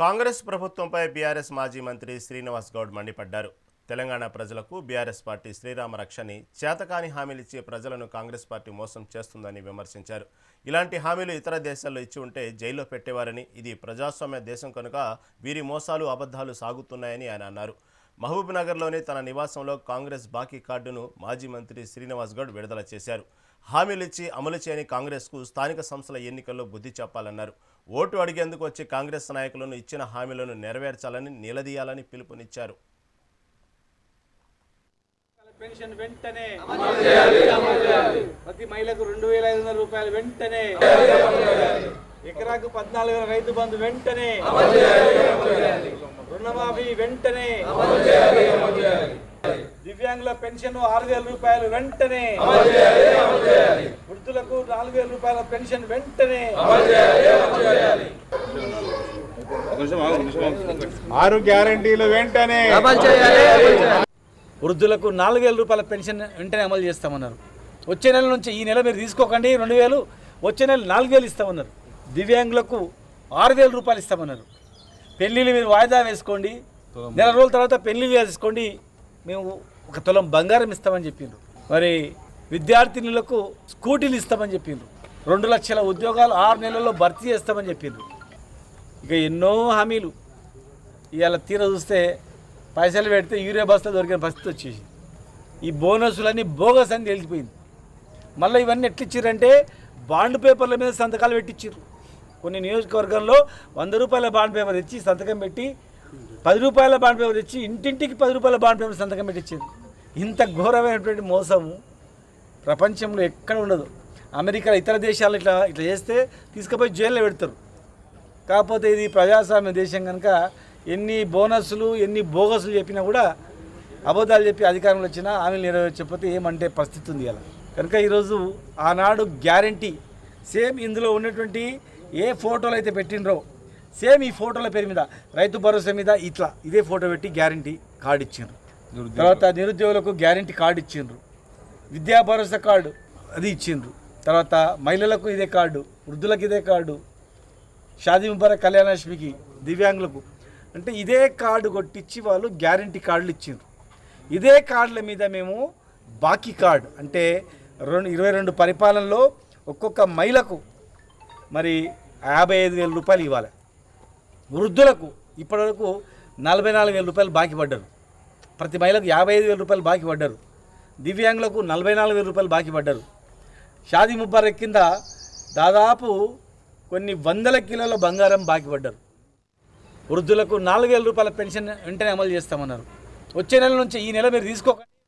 కాంగ్రెస్ ప్రభుత్వంపై బీఆర్ఎస్ మాజీ మంత్రి శ్రీనివాస్ గౌడ్ మండిపడ్డారు. తెలంగాణ ప్రజలకు బీఆర్ఎస్ పార్టీ శ్రీరామ రక్షని చేతకాని హామీలిచ్చి ప్రజలను కాంగ్రెస్ పార్టీ మోసం చేస్తుందని విమర్శించారు. ఇలాంటి హామీలు ఇతర దేశాల్లో ఇచ్చి ఉంటే జైల్లో పెట్టేవారని ఇది ప్రజాస్వామ్య దేశం కనుక వీరి మోసాలు అబద్ధాలు సాగుతున్నాయని ఆయన అన్నారు. మహబూబ్ నగర్లోని తన నివాసంలో కాంగ్రెస్ బాకీ కార్డును మాజీ మంత్రి శ్రీనివాస్ గౌడ్ విడుదల చేశారు. హామీలిచ్చి అమలు చేయని కాంగ్రెస్కు స్థానిక సంస్థల ఎన్నికల్లో బుద్ధి చెప్పాలన్నారు. ఓటు అడిగేందుకు వచ్చి కాంగ్రెస్ నాయకులను ఇచ్చిన హామీలను నెరవేర్చాలని నిలదీయాలని పిలుపునిచ్చారు. పెన్షన్ వెంటనే ప్రతి మహిళకు రెండు వేల ఐదు వందల రూపాయలు వెంటనే ఎకరాకు పద్నాలుగు వేల రైతు బంధు వెంటనే రుణమాఫీ వెంటనే దివ్యాంగుల పెన్షన్ ఆరు వేల రూపాయలు వెంటనే వృద్ధులకు నాలుగు వేల రూపాయల పెన్షన్ వెంటనే ఆరు గ్యారంటీలు వెంటనే. వృద్ధులకు నాలుగు వేల రూపాయల పెన్షన్ వెంటనే అమలు చేస్తామన్నారు. వచ్చే నెల నుంచి ఈ నెల మీరు తీసుకోకండి రెండు వేలు వచ్చే నెల నాలుగు వేలు ఇస్తామన్నారు. దివ్యాంగులకు ఆరు వేల రూపాయలు ఇస్తామన్నారు. పెళ్ళిళ్ళు మీరు వాయిదా వేసుకోండి నెల రోజుల తర్వాత పెళ్ళి చేసుకోండి. మేము ఒక తులం బంగారం ఇస్తామని చెప్పిండ్రు. మరి విద్యార్థినులకు స్కూటీలు ఇస్తామని చెప్పిండ్రు. రెండు లక్షల ఉద్యోగాలు ఆరు నెలల్లో భర్తీ చేస్తామని చెప్పిండ్రు. ఇక ఎన్నో హామీలు. ఇవాళ తీర చూస్తే పైసలు పెడితే యూరియా బస్తా దొరికిన పరిస్థితి వచ్చేసి ఈ బోనసులన్నీ బోగస్ అని తెలిసిపోయింది మళ్ళీ ఇవన్నీ ఎట్లిచ్చారంటే బాండ్ పేపర్ల మీద సంతకాలు పెట్టించారు కొన్ని నియోజకవర్గంలో వంద రూపాయల బాండ్ పేపర్ ఇచ్చి సంతకం పెట్టి పది రూపాయల బాండ్ పేపర్ ఇచ్చి ఇంటింటికి పది రూపాయల బాండ్ పేపర్ సంతకం పెట్టించింది ఇంత ఘోరమైనటువంటి మోసము ప్రపంచంలో ఎక్కడ ఉండదు. అమెరికా ఇతర దేశాలు ఇట్లా ఇట్లా చేస్తే తీసుకుపోయి జైల్లో పెడతారు. కాకపోతే ఇది ప్రజాస్వామ్య దేశం కనుక ఎన్ని బోనస్లు ఎన్ని బోగస్లు చెప్పినా కూడా అబద్ధాలు చెప్పి అధికారంలో వచ్చినా ఆమె నెరవేర్చకపోతే ఏమంటే పరిస్థితి ఉంది అలా కనుక ఈరోజు ఆనాడు గ్యారంటీ. సేమ్ ఇందులో ఉన్నటువంటి ఏ ఫోటోలు అయితే పెట్టినరో సేమ్ ఈ ఫోటోల పేరు మీద రైతు భరోసా మీద ఇట్లా ఇదే ఫోటో పెట్టి గ్యారంటీ కార్డు ఇచ్చిండ్రు. తర్వాత నిరుద్యోగులకు గ్యారంటీ కార్డు ఇచ్చిండ్రు. విద్యా భరోసా కార్డు అది ఇచ్చిండ్రు. తర్వాత మహిళలకు ఇదే కార్డు వృద్ధులకు ఇదే కార్డు షాదీ ముబారక్ కళ్యాణలక్ష్మికి దివ్యాంగులకు. అంటే ఇదే కార్డు కొట్టించి వాళ్ళు గ్యారంటీ కార్డులు ఇచ్చిండ్రు. ఇదే కార్డుల మీద మేము బాకీ కార్డు అంటే రెండు ఇరవై రెండు పరిపాలనలో ఒక్కొక్క మహిళకు మరి యాభై ఐదు వేల రూపాయలు ఇవ్వాలి. వృద్ధులకు ఇప్పటివరకు నలభై నాలుగు వేల రూపాయలు బాకీ పడ్డారు. ప్రతి మహిళకు యాభై ఐదు వేల రూపాయలు బాకీ పడ్డారు. దివ్యాంగులకు నలభై నాలుగు వేల రూపాయలు బాకీ పడ్డారు. షాదీ ముబారక్ కింద దాదాపు కొన్ని వందల కిలోల బంగారం బాకీ పడ్డారు. వృద్ధులకు నాలుగు వేల రూపాయల పెన్షన్ వెంటనే అమలు చేస్తామన్నారు. వచ్చే నెల నుంచి ఈ నెల మీరు తీసుకోకండి